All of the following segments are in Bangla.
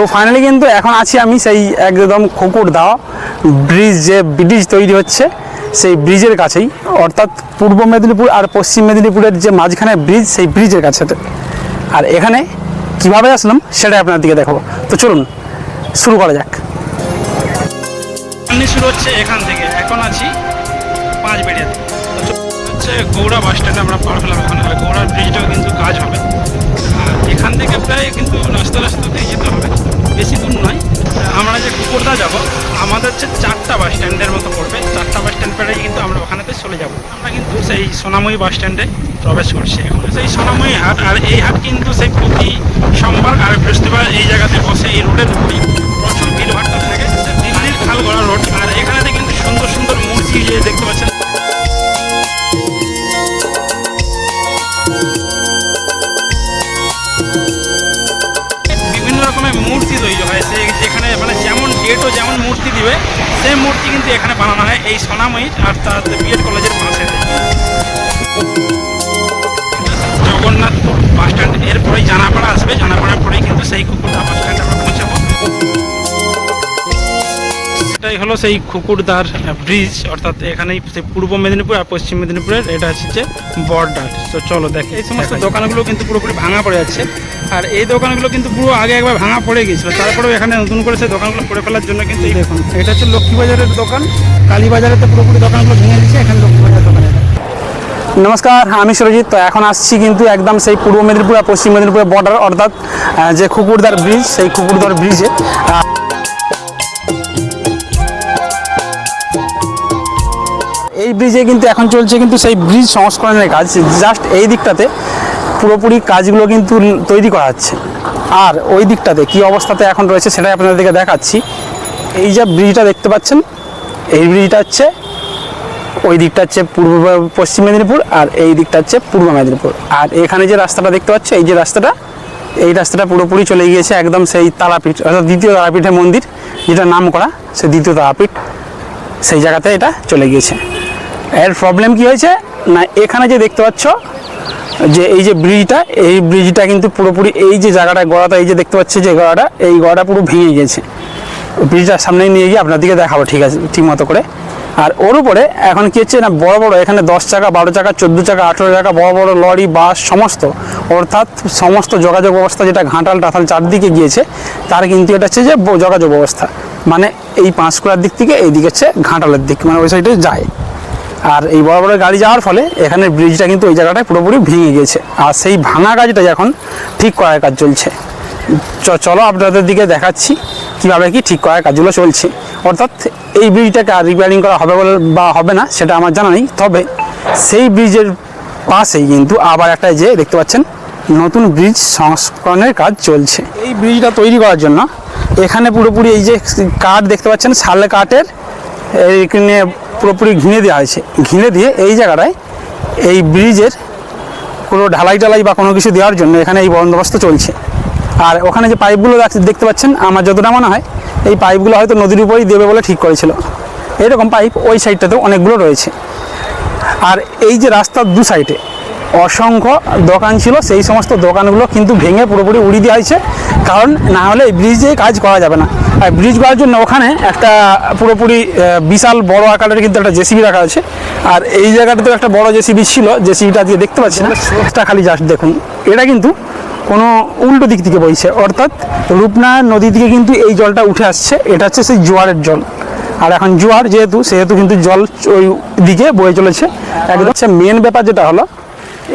তো ফাইনালি কিন্তু এখন আছি আমি সেই একদম খুকুর দাও ব্রিজ যে ব্রিজ তৈরি হচ্ছে, সেই ব্রিজের কাছেই। অর্থাৎ পূর্ব মেদিনীপুর আর পশ্চিম মেদিনীপুরের যে মাঝখানে ব্রিজ সেই ব্রিজের কাছে আর এখানে কীভাবে আসলাম, সেটাই আপনার দিকে দেখাবো। তো চলুন, শুরু করা যাক। শুরু হচ্ছে এখান থেকে। এখন আছি পাঁচ বেড়িয়াতে হচ্ছে গৌড়া বাস স্ট্যান্ডে আমরা পার হলাম। এখন গৌড়ার ব্রিজটাও কিন্তু কাজ হবে। এখান থেকে প্রায় কিন্তু রাস্তা রাস্তাতেই কুকুরদা যাব, আমাদের হচ্ছে চারটা বাস স্ট্যান্ডের মতো পড়বে। চারটা বাস স্ট্যান্ড পেরে কিন্তু আমরা ওখানেতে চলে যাব। আমরা কিন্তু সেই সোনাময়ী বাস স্ট্যান্ডে প্রবেশ করছি এখন। সেই সোনাময়ী হাট, আর এই হাট কিন্তু সেই প্রতি সোমবার আর বৃহস্পতিবার এই জায়গাতে বসে, এই রোডের উপরেই প্রচুর ভিড় ভাড়টা থাকে। দিল্লির খালগড়া রোড আর এখানেতে কিন্তু সুন্দর সুন্দর মূর্তি যে দেখতে পাচ্ছেন যেমন মূর্তি দিবে সেই মূর্তি কিন্তু এখানে বানানো হয় এই সোনাময়ীর আর তার বিএড কলেজের পাশে জগন্নাথপুর বাস স্ট্যান্ড। এরপরেই জানাপাড়া আসবে। জানাপাড়ার পরেই কিন্তু সেই কুকুরদা বাস স্ট্যান্ডে পৌঁছাবো। এটাই হলো সেই খুকুরদার ব্রিজ অর্থাৎ এখানেই সেই পূর্ব মেদিনীপুর আর পশ্চিম মেদিনীপুরের এটা হচ্ছে যে বর্ডার তো চলো দেখ এই সমস্ত দোকানগুলো কিন্তু পুরোপুরি ভাঙা পড়ে যাচ্ছে। আর এই দোকানগুলো কিন্তু পুরো আগে একবার ভাঙা পড়ে গিয়েছিল। তারপরেও এখানে নতুন করে সেই দোকানগুলো করে ফেলার জন্য কিন্তু এই দেখুন এটা হচ্ছে লক্ষ্মীবাজারের দোকান। কালীবাজারেতে পুরোপুরি দোকানগুলো ভেঙে দিচ্ছে এখানে লক্ষ্মীবাজার দোকান। নমস্কার আমি সুরজিৎ। তো এখন আসছি কিন্তু একদম সেই পূর্ব মেদিনীপুর আর পশ্চিম মেদিনীপুরের বর্ডার অর্থাৎ যে খুকুরদার ব্রিজ সেই খুকুরদার ব্রিজে এই ব্রিজে কিন্তু এখন চলছে কিন্তু সেই ব্রিজ সংস্করণের কাজ। জাস্ট এই দিকটাতে পুরোপুরি কাজগুলো কিন্তু তৈরি করা হচ্ছে। আর ওই দিকটাতে কি অবস্থাতে এখন রয়েছে সেটাই আপনাদেরকে দেখাচ্ছি। এই যে ব্রিজটা দেখতে পাচ্ছেন, এই ব্রিজটা হচ্ছে ওই দিকটা হচ্ছে পূর্ব পশ্চিম মেদিনীপুর আর এই দিকটা হচ্ছে পূর্ব মেদিনীপুর। আর এখানে যে রাস্তাটা দেখতে পাচ্ছ, এই যে রাস্তাটা, এই রাস্তাটা পুরোপুরি চলে গিয়েছে একদম সেই তারাপীঠ, অর্থাৎ দ্বিতীয় তারাপীঠের মন্দির যেটা নাম করা সে দ্বিতীয় তারাপীঠ, সেই জায়গাতে এটা চলে গিয়েছে। এর প্রবলেম কি হয়েছে? না, এখানে যে দেখতে পাচ্ছ, যে এই যে ব্রিজটা, এই ব্রিজটা কিন্তু পুরোপুরি এই যে জায়গাটা গড়াটা এই যে দেখতে পাচ্ছি যে গড়াটা এই গড়াটা পুরো ভেঙে গিয়েছে ব্রিজটার সামনে নিয়ে গিয়ে আপনার দিকে দেখাবো, ঠিক আছে, ঠিক মতো করে। আর ওর উপরে এখন কি হচ্ছে না, বড় বড় এখানে দশ চাকা, বারো চাকা, চোদ্দ চাকা, আঠেরো চাকা, বড় বড় লরি, বাস, সমস্ত, অর্থাৎ সমস্ত যোগাযোগ ব্যবস্থা যেটা ঘাটাল টাথাল চারদিকে গিয়েছে, তার কিন্তু এটা হচ্ছে যে যোগাযোগ ব্যবস্থা। মানে এই পাঁশকুড়ার দিক থেকে এইদিকে হচ্ছে ঘাটালের দিক মানে ওই সাইডে যায়। আর এই বড় বড় গাড়ি যাওয়ার ফলে এখানে ব্রিজটা কিন্তু ওই জায়গাটায় পুরোপুরি ভেঙে গিয়েছে। আর সেই ভাঙা কাজটা এখন ঠিক করার কাজ চলছে। চলো আপনাদের দিকে দেখাচ্ছি কীভাবে কি ঠিক করার কাজগুলো চলছে। অর্থাৎ এই ব্রিজটাকে আর রিপেয়ারিং করা হবে বলে বা হবে না, সেটা আমার জানা নেই। তবে সেই ব্রিজের পাশেই কিন্তু আবার একটা যে দেখতে পাচ্ছেন, নতুন ব্রিজ সংস্করণের কাজ চলছে। এই ব্রিজটা তৈরি করার জন্য এখানে পুরোপুরি এই যে কাঠ দেখতে পাচ্ছেন শাল কাঠের এইখানে পুরোপুরি ঘিনে দেওয়া হয়েছে। ঘিনে দিয়ে এই জায়গাটায় এই ব্রিজের কোনো ঢালাই টালাই বা কোনো কিছু দেওয়ার জন্য এখানে এই বন্দোবস্ত চলছে। আর ওখানে যে পাইপগুলো দেখ- দেখতে পাচ্ছেন, আমার যতটা মনে হয়, এই পাইপগুলো হয়তো নদীর উপরেই দেবে বলে ঠিক করেছিল। এরকম পাইপ ওই সাইডটাতেও অনেকগুলো রয়েছে। আর এই যে রাস্তার দু সাইডে অসংখ্য দোকান ছিল, সেই সমস্ত দোকানগুলো কিন্তু ভেঙে পুরোপুরি উড়িয়ে দেওয়া হয়েছে। কারণ না হলে এই ব্রিজে কাজ করা যাবে না। আর ব্রিজ করার জন্য ওখানে একটা পুরোপুরি বিশাল বড় আকারের কিন্তু একটা জেসিবি রাখা আছে। আর এই জায়গাটাতেও একটা বড় জেসিবি ছিল জেসিবিটা দিয়ে দেখতে পাচ্ছি না? সোর্সটা খালি জাস্ট দেখুন। এটা কিন্তু কোনো উল্টো দিক থেকে বইছে, অর্থাৎ রূপনা নদী থেকে কিন্তু এই জলটা উঠে আসছে। এটা হচ্ছে সেই জোয়ারের জল। আর এখন জোয়ার যেহেতু, সেহেতু কিন্তু জল ওই দিকে বয়ে চলেছে। একদম হচ্ছে মেন ব্যাপার যেটা হলো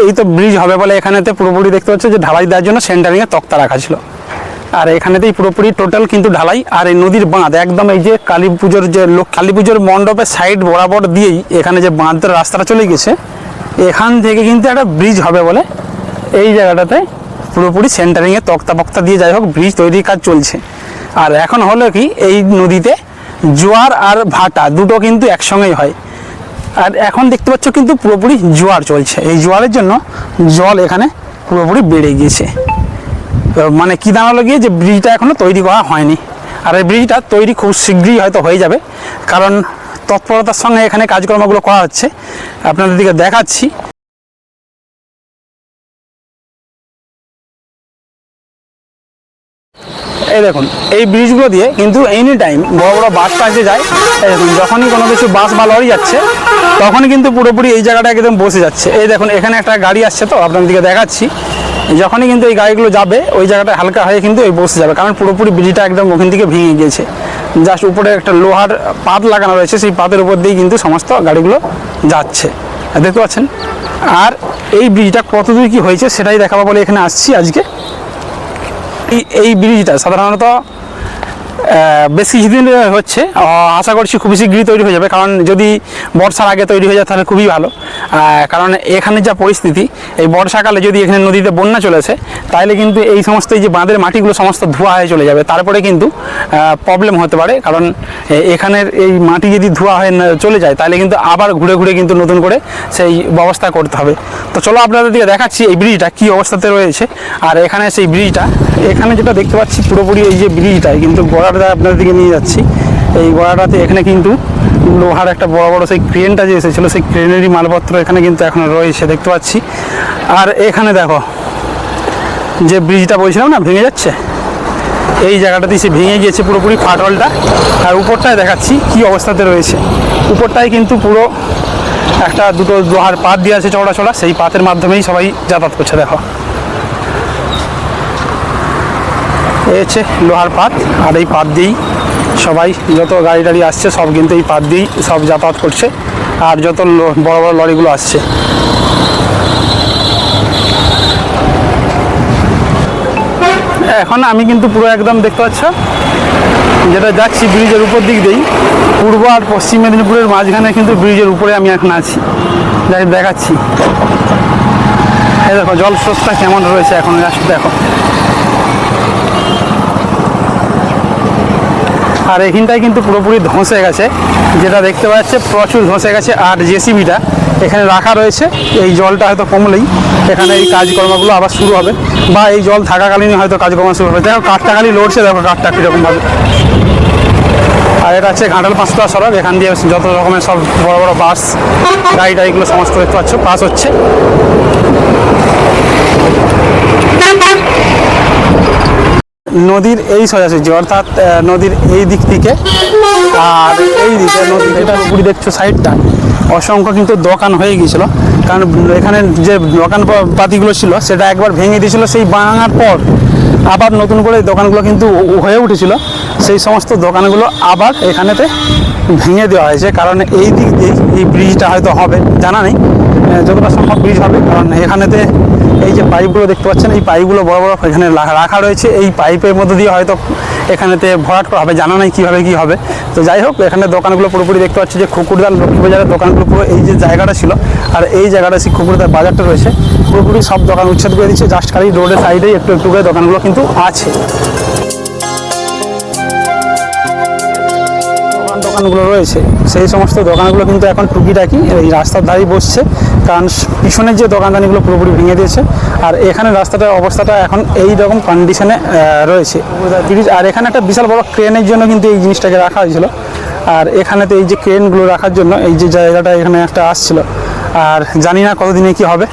এই তো ব্রিজ হবে বলে এখানেতে পুরোপুরি দেখতে পাচ্ছ যে ঢালাই দেওয়ার জন্য সেন্টারিংয়ে তক্তা রাখা ছিল। আর এখানেতেই পুরোপুরি টোটাল কিন্তু ঢালাই আর এই নদীর বাঁধ, একদম এই যে কালী পুজোর যে লোক কালী পুজোর মণ্ডপের সাইড বরাবর দিয়েই এখানে যে বাঁধের রাস্তাটা চলে গেছে, এখান থেকে কিন্তু একটা ব্রিজ হবে বলে এই জায়গাটাতে পুরোপুরি সেন্টারিংয়ে তক্তা বক্তা দিয়ে যাই হোক ব্রিজ তৈরির কাজ চলছে। আর এখন হলো কি, এই নদীতে জোয়ার আর ভাটা দুটো কিন্তু একসঙ্গেই হয়। আর এখন দেখতে পাচ্ছ কিন্তু পুরোপুরি জোয়ার চলছে। এই জোয়ারের জন্য জল এখানে পুরোপুরি বেড়ে গিয়েছে। মানে কী দাঁড়াল গিয়ে যে ব্রিজটা এখনও তৈরি করা হয়নি। আর এই ব্রিজটা তৈরি খুব শীঘ্রই হয়তো হয়ে যাবে। কারণ তৎপরতার সঙ্গে এখানে কাজকর্মগুলো করা হচ্ছে। আপনাদের দিকে দেখাচ্ছি। এই দেখুন, এই ব্রিজগুলো দিয়ে কিন্তু এনি টাইম বড় বড় বাস টাসে যায়, এই দেখুন, যখনই কোনো কিছু বাস বা লরি যাচ্ছে, তখনই কিন্তু পুরোপুরি এই জায়গাটা একদম বসে যাচ্ছে। এই দেখুন, এখানে একটা গাড়ি আসছে তো আপনাদেরকে দেখাচ্ছি। যখনই কিন্তু এই গাড়িগুলো যাবে, ওই জায়গাটা হালকা হয়ে কিন্তু এই বসে যাবে, কারণ পুরোপুরি ব্রিজটা একদম ওখান থেকে ভেঙে গিয়েছে। জাস্ট উপরে একটা লোহার পাত লাগানো রয়েছে, সেই পাতের উপর দিয়েই কিন্তু সমস্ত গাড়িগুলো যাচ্ছে। দেখতে পাচ্ছেন? আর এই ব্রিজটা কতদূর কি হয়েছে, সেটাই দেখাবো বলে এখানে আসছি আজকে। এই ব্রিজটা সাধারণত বেশ কিছুদিন হচ্ছে। আশা করছি খুবই শীঘ্রই তৈরি হয়ে যাবে, কারণ যদি বর্ষার আগে তৈরি হয়ে যায় তাহলে খুবই ভালো। কারণ এখানে যা পরিস্থিতি, এই বর্ষাকালে যদি এখানে নদীতে বন্যা চলেছে তাহলে কিন্তু এই সমস্ত এই যে বাঁধের মাটিগুলো সমস্ত ধোয়া হয়ে চলে যাবে। তারপরে কিন্তু প্রবলেম হতে পারে, কারণ এখানের এই মাটি যদি ধোয়া হয়ে চলে যায়, তাহলে কিন্তু আবার ঘুরে ঘুরে কিন্তু নতুন করে সেই ব্যবস্থা করতে হবে। তো চলো আপনাদের দিকে দেখাচ্ছি এই ব্রিজটা, কী অবস্থাতে রয়েছে। আর এখানে সেই ব্রিজটা, এখানে যেটা দেখতে পাচ্ছি পুরোপুরি এই যে ব্রিজটাই, কিন্তু গোড়াটা আপনাদের দিকে নিয়ে যাচ্ছি। এই গোড়াটাতে এখানে কিন্তু লোহার একটা বড় বড় সেই ক্রেনটা যে এসেছিল, সেই ক্রেনেরই মালপত্র এখানে কিন্তু এখনও রয়েছে, দেখতে পাচ্ছি। আর এখানে দেখো, যে ব্রিজটা বলছিলাম না, ভেঙে যাচ্ছে? এই জায়গাটাতেই সে ভেঙে গিয়েছে পুরোপুরি ফাটলটা। আর উপরটায় দেখাচ্ছি কি অবস্থাতে রয়েছে। উপরটায় কিন্তু পুরো একটা দুটো লোহার পাত দিয়ে আছে চড়া চড়া সেই পাতের মাধ্যমেই সবাই যাতায়াত করছে, দেখো। এই হচ্ছে লোহার পাত, আর এই পাত দিয়েই সবাই যত গাড়ি টাড়ি আসছে সব কিন্তু এই পাত দিয়েই সব যাতায়াত করছে, আর যত বড় বড় লরিগুলো আসছে। এখন আমি কিন্তু পুরো একদম দেখতে পাচ্ছ, যেটা যাচ্ছি ব্রিজের উপর দিক দিয়েই, পূর্ব আর পশ্চিম মেদিনীপুরের মাঝখানে কিন্তু ব্রিজের উপরে আমি এখন আছি, যাই দেখাচ্ছি। এই দেখো জল স্রোতটা কেমন রয়েছে এখন দেখো। আর এখানটায় কিন্তু পুরোপুরি ধসে গেছে। যেটা দেখতে পাচ্ছে প্রচুর ধসে গেছে আর জেসিবিটা এখানে রাখা রয়েছে। এই জলটা হয়তো কমলেই এখানে এই কাজকর্মগুলো আবার শুরু হবে বা এই জল থাকাকালীনই হয়তো কাজকর্ম শুরু হবে। দেখো, কাঠটা খালি লড়ছে, দেখো কাঠটা কীরকমভাবে। আর এটা হচ্ছে ঘাটাল পাঁচটা সড়ক, এখান দিয়ে যত রকমের সব বড় বড় বাস, গাড়ি টাড়িগুলো সমস্ত দেখতে পাচ্ছ, পাস হচ্ছে। নদীর এই সোজাসুজি অর্থাৎ নদীর এই দিক থেকে, আর এই দিকে নদীর এটা পুরি দেখছ সাইডটা অসংখ্য কিন্তু দোকান হয়ে গিয়েছিল। কারণ এখানে যে দোকান পাতিগুলো ছিল, সেটা একবার ভেঙে দিয়েছিল, সেই ভাঙার পর আবার নতুন করে দোকানগুলো কিন্তু হয়ে উঠেছিল। সেই সমস্ত দোকানগুলো আবার এখানেতে ভেঙে দেওয়া হয়েছে। কারণ এই দিক দিয়ে এই ব্রিজটা হয়তো হবে, জানা নেই। যতটা সম্ভব ব্রিজ হবে, কারণ এখানেতে এই যে পাইপগুলো দেখতে পাচ্ছেন, এই পাইপগুলো বড় বড় এখানে রাখা রয়েছে। এই পাইপের মধ্যে দিয়ে হয়তো এখানেতে ভরাট করা হবে, জানা নাই কীভাবে কী হবে। তো যাই হোক, এখানে দোকানগুলো পুরোপুরি দেখতে পাচ্ছি যে খুকুরদার লক্ষ্মী বাজারের দোকানগুলো পুরো এই যে জায়গাটা ছিল, আর এই জায়গাটা সেই খুকুরদার বাজারটা রয়েছে। পুরোপুরি সব দোকান উচ্ছেদ করে দিচ্ছে, জাস্ট খালি রোডের সাইডেই একটু একটু করে দোকানগুলো কিন্তু আছে। দোকানগুলো রয়েছে, সেই সমস্ত দোকানগুলো কিন্তু এখন টুকিটাকি এই রাস্তার ধারেই বসছে। কারণ পিছনের যে দোকানদানিগুলো পুরোপুরি ভেঙে দিয়েছে, আর এখানে রাস্তাটার অবস্থাটা এখন এই রকম কন্ডিশনে রয়েছে। ব্রিজ আর এখানে একটা বিশাল বড় ক্রেনের জন্য কিন্তু এই জিনিসটাকে রাখা হয়েছিল। আর এখানেতে এই যে ক্রেনগুলো রাখার জন্য এই যে জায়গাটা এখানে একটা আসছিল। আর জানি না কতদিনে কি হবে।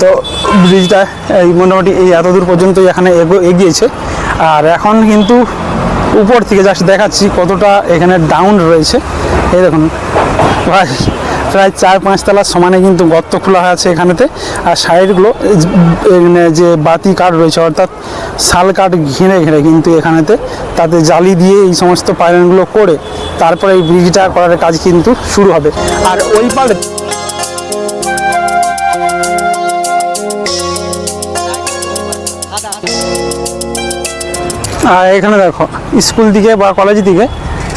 তো ব্রিজটা এই মোটামুটি এই এতদূর পর্যন্তই এখানে এগো- এগিয়েছে। আর এখন কিন্তু উপর থেকে জাস্ট দেখাচ্ছি কতটা এখানে ডাউন রয়েছে। এই দেখুন প্রায় প্রায় চার পাঁচতলার সমানে কিন্তু গর্ত খোলা আছে এখানেতে। আর সাইডগুলো যে বাতি কাঠ রয়েছে, অর্থাৎ শাল কাঠ ঘিরে ঘিরে কিন্তু এখানেতে, তাতে জালি দিয়ে এই সমস্ত পাইলনগুলো করে তারপরে এই ব্রিজটা করার কাজ কিন্তু শুরু হবে। আর ওই পালে আর এখানে দেখো, স্কুল দিকে বা কলেজ দিকে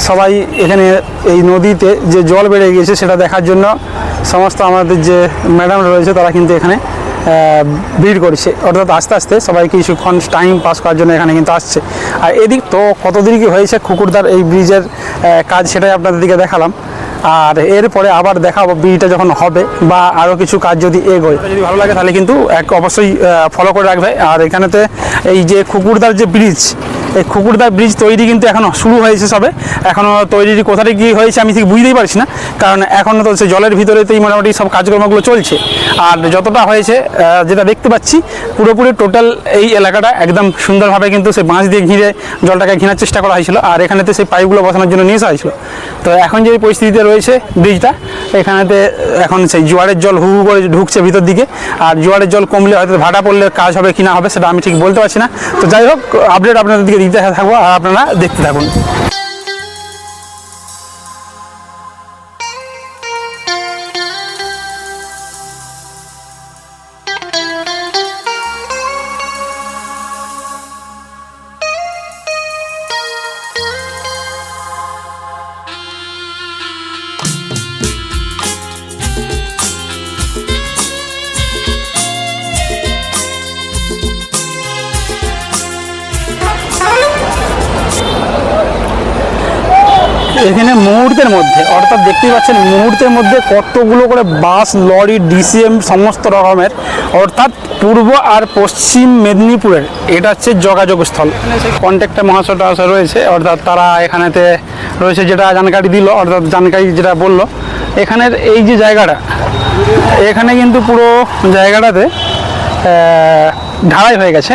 সবাই এখানে এই নদীতে যে জল বেড়ে গিয়েছে সেটা দেখার জন্য সমস্ত আমাদের যে ম্যাডাম রয়েছে তারা কিন্তু এখানে ভিড় করছে। অর্থাৎ আস্তে আস্তে সবাই কিছুক্ষণ টাইম পাস করার জন্য এখানে কিন্তু আসছে। আর এদিক তো কতদিন কি হয়েছে কুকুরদার এই ব্রিজের কাজ সেটাই আপনাদের দিকে দেখালাম। আর এরপরে আবার দেখাবো ব্রিজটা যখন হবে বা আরও কিছু কাজ যদি এগোয়। যদি ভালো লাগে তাহলে কিন্তু এক অবশ্যই ফলো করে রাখবে। আর এখানেতে এই যে কুকুরদার যে ব্রিজ এই খুকুরদার ব্রিজ তৈরি কিন্তু এখনও শুরু হয়েছে সবে। এখনও তৈরির কোথায় গিয়ে হয়েছে আমি ঠিক বুঝতেই পারছি না। কারণ এখনও তো সে জলের ভিতরেতেই মোটামুটি সব কাজকর্মগুলো চলছে। আর যতটা হয়েছে যেটা দেখতে পাচ্ছি, পুরোপুরি টোটাল এই এলাকাটা একদম সুন্দরভাবে কিন্তু সেই বাঁশ দিয়ে ঘিরে জলটাকে ঘিরার চেষ্টা করা হয়েছিল আর এখানেতে সেই পাইপগুলো বসানোর জন্য নিয়ে আসা তো এখন যে পরিস্থিতিতে রয়েছে ব্রিজটা, এখানেতে এখন সেই জোয়ারের জল হু হু করে ঢুকছে ভিতর দিকে আর জোয়ারের জল কমলে হয়তো ভাটা পড়লে কাজ হবে কি না হবে সেটা আমি ঠিক বলতে পারছি না। তো যাই হোক আপডেট আপনাদের দিকে দিতে থাকব আর আপনারা দেখতে থাকুন। এখানে মুহূর্তের মধ্যে, অর্থাৎ দেখতেই পাচ্ছেন মুহূর্তের মধ্যে কতগুলো করে বাস, লরি, ডিসিএম, সমস্ত রকমের, অর্থাৎ পূর্ব আর পশ্চিম মেদিনীপুরের, এটা হচ্ছে যোগাযোগ স্থল। কন্ট্যাক্টটা মহাশয়টা আসা রয়েছে, অর্থাৎ তারা এখানেতে রয়েছে, যেটা জানকারি দিল, অর্থাৎ জানকারি যেটা বলল। এখানের এই যে জায়গাটা, এখানে কিন্তু পুরো জায়গাটাতে ঢালাই হয়ে গেছে।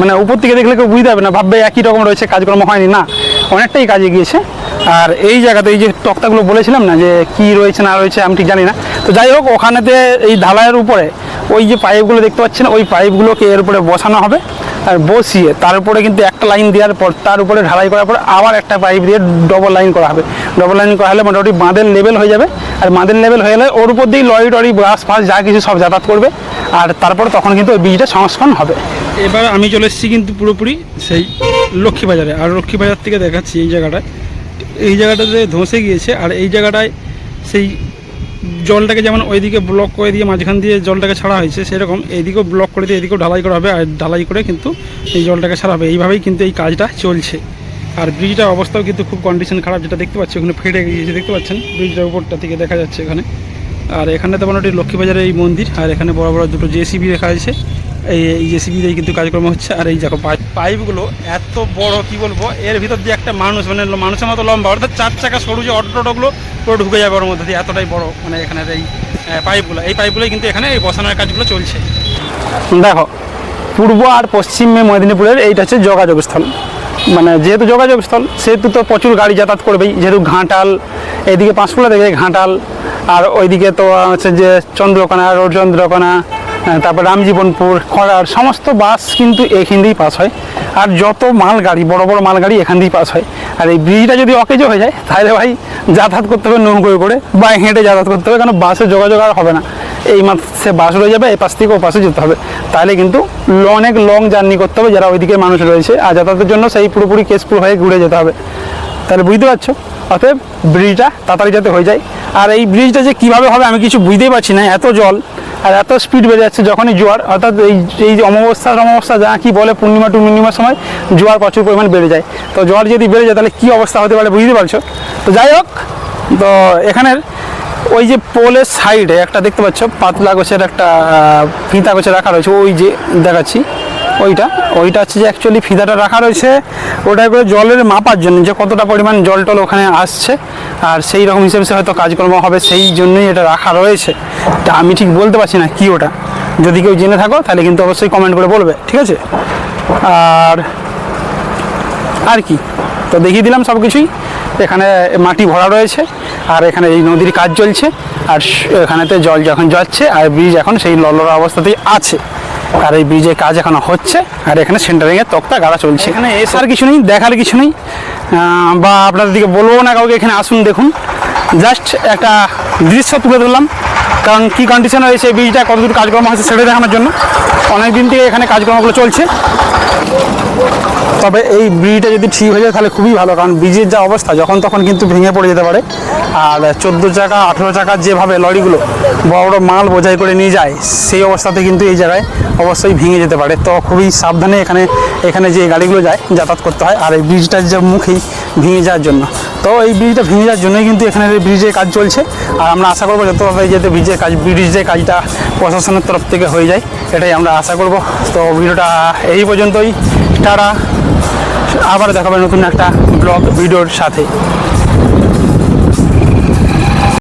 মানে উপর থেকে দেখলে কেউ বুঝতে পারবে না, ভাববে একই রকম রয়েছে, কাজকর্ম হয়নি, না। অনেকটাই কাজে গিয়েছে। আর এই জায়গাতে এই যে তক্তাগুলো বলেছিলাম না যে কি রয়েছে না রয়েছে, আমি ঠিক জানি না। তো যাই হোক, ওখানেতে এই ঢালাইয়ের উপরে ওই যে পাইপগুলো দেখতে পাচ্ছেন, ওই পাইপগুলোকে এর উপরে বসানো হবে আর বসিয়ে তার উপরে কিন্তু একটা লাইন দেওয়ার পর তার উপরে ঢালাই করার পর আবার একটা পাইপ দিয়ে ডবল লাইন করা হবে। ডবল লাইন করা হলে মোটামুটি বাঁধের লেভেল হয়ে যাবে। আর বাঁধের লেভেল হয়ে গেলে ওর উপর দিয়েই লরি টরি বাস ফাস যা কিছু সব যাতায়াত করবে। আর তারপর তখন কিন্তু ওই বীজটা সংস্করণ হবে। এবার আমি চলে এসেছি কিন্তু পুরোপুরি সেই লক্ষ্মীবাজারে। আর লক্ষ্মীবাজার থেকে দেখাচ্ছি এই জায়গাটায়। এই জায়গাটাতে ধসে গিয়েছে, আর এই জায়গাটায় সেই জলটাকে যেমন ওইদিকে ব্লক করে দিয়ে মাঝখান দিয়ে জলটাকে ছাড়া হয়েছে, সেরকম এইদিকেও ব্লক করে দিয়ে এদিকেও ঢালাই করা হবে, আর ঢালাই করে কিন্তু এই জলটাকে ছাড়া হবে। এইভাবেই কিন্তু এই কাজটা চলছে। আর ব্রিজটার অবস্থাও কিন্তু খুব কন্ডিশন খারাপ, যেটা দেখতে পাচ্ছি, ওখানে ফেটে গিয়েছে, দেখতে পাচ্ছেন? ব্রিজটার উপরটা থেকে দেখা যাচ্ছে এখানে। আর এখানে তো মোটামুটি লক্ষ্মীবাজারের এই মন্দির, আর এখানে বড় বড় দুটো জেসিবি রাখা আছে। এই জেসিবি দিয়ে কিন্তু কাজকর্ম হচ্ছে, আর এই পাইপ পাইপগুলো এত বড়, কি বলব? এর ভিতর দিয়ে একটা মানুষ মানে মানুষের মতো লম্বা, অর্থাৎ চার চাকা সরু যে অটো টোটোগুলো পুরো ঢুকে যাবে ওর মধ্যে দিয়ে, এতটাই বড় মানে এখানের এই পাইপগুলো। এই পাইপগুলোই কিন্তু এখানে এই বসানোর কাজগুলো চলছে। দেখো, পূর্ব আর পশ্চিমে মেদিনীপুরের এইটা হচ্ছে যোগাযোগ স্থল। মানে যেহেতু যোগাযোগ স্থল, সেহেতু তো প্রচুর গাড়ি যাতায়াত করবেই। যেহেতু ঘাটাল, এইদিকে পাঁশকুড়া থেকে ঘাটাল, আর ওইদিকে তো হচ্ছে যে চন্দ্রকোনা, রোড চন্দ্রকোনা তারপর রামজীবনপুর, খড়ার সমস্ত বাস কিন্তু এখান দিয়েই পাস হয়। আর যত মাল গাড়ি বড় বড় মাল গাড়ি এখান দিয়েই পাস হয়। আর এই ব্রিজটা যদি অকেজো হয়ে যায়, তাহলে ভাই যাতায়াত করতে হবে নৌকোয় করে বা হেঁটে যাতায়াত করতে হবে, কারণ বাসে যোগাযোগ আর হবে না। এই মাসে বাস রয়ে যাবে, এই পাশ থেকে ও পাশে যেতে হবে। তাহলে কিন্তু অনেক লং জার্নি করতে হবে, যারা ওইদিকে মানুষ রয়েছে। আর যাতায়াতের জন্য সেই পুরোপুরি কেসপুর হয়ে ঘুরে যেতে হবে। তাহলে বুঝতে পারছ? অতএব ব্রিজটা তাড়াতাড়ি যাতে হয়ে যায়। আর এই ব্রিজটা যে কীভাবে হবে আমি কিছু বুঝতেই পারছি না, এত জল আর এত স্পিড বেড়ে যাচ্ছে যখনই জোয়ার, অর্থাৎ এই এই যে অমাবস্যা অমাবস্যা যা কি বলে পূর্ণিমা টু পূর্ণিমার সময় জোয়ার প্রচুর পরিমাণ বেড়ে যায়। তো জোয়ার যদি বেড়ে যায় তাহলে কী অবস্থা হতে পারে বুঝতে পারছ? তো যাই হোক, তো এখানের ওই যে পোলের সাইডে একটা দেখতে পাচ্ছ, পাতলা গোছের একটা ফিতা গোছে রাখা রয়েছে, ওই যে দেখাচ্ছি। ওইটা ওইটা হচ্ছে যে অ্যাকচুয়ালি ফিদাটা রাখা রয়েছে। ওটা করে জলের মাপার জন্য, যে কতটা পরিমাণ জল টল ওখানে আসছে। আর সেই রকম হিসেবে হয়তো কাজকর্ম হবে, সেই জন্যই এটা রাখা রয়েছে। তা আমি ঠিক বলতে পারছি না কি ওটা। যদি কেউ জেনে থাকো, তাহলে কিন্তু অবশ্যই কমেন্ট করে বলবে, ঠিক আছে? আর আর কি? তো দেখিয়ে দিলাম সব কিছুই এখানে মাটি ভরা রয়েছে, আর এখানে এই নদীর কাজ চলছে। আর এখানেতে জল যখন যাচ্ছে, আর ব্রিজ এখন সেই ললরা অবস্থাতেই আছে। আর এই ব্রিজের কাজ এখন হচ্ছে আর এখানে সেন্টারিংয়ে তক্তা গাড়া চলছে। এখানে এসার কিছু নেই দেখার কিছু নেই। বা আপনাদের দিকে বলব না কাউকে এখানে আসুন দেখুন। জাস্ট একটা দৃশ্য তুলে ধরলাম কারণ কী কন্ডিশন হয়েছে এই ব্রিজটা কতদূর কাজকর্ম হচ্ছে সেটা দেখানোর জন্য। অনেক দিন থেকে এখানে কাজকর্মগুলো চলছে। তবে এই ব্রিজটা যদি ঠিক হয়ে যায় তাহলে খুবই ভালো, কারণ ব্রিজের যা অবস্থা, যখন তখন কিন্তু ভেঙে পড়ে যেতে পারে। আর চোদ্দ চাকা, আঠেরো চাকা যেভাবে লরিগুলো বড় বড় মাল বোঝাই করে নিয়ে যায়, সেই অবস্থাতে কিন্তু এই জায়গায় অবশ্যই ভেঙে যেতে পারে। তো খুবই সাবধানে এখানে এখানে যে গাড়িগুলো যায়, যাতায়াত করতে হয়, আর এই ব্রিজটার যে মুখেই ভেঙে যাওয়ার জন্য। তো এই ব্রিজটা ভেঙে যাওয়ার জন্যই কিন্তু এখানে ব্রিজের কাজ চলছে, আর আমরা আশা করব যত তাড়াতাড়ি যাতে ব্রিজের কাজ, ব্রিজের কাজটা প্রশাসনের তরফ থেকে হয়ে যায়, এটাই আমরা আশা করব। তো ভিডিওটা এই পর্যন্তই। তারা আবার দেখাবে নতুন একটা ব্লগ ভিডিওর সাথে।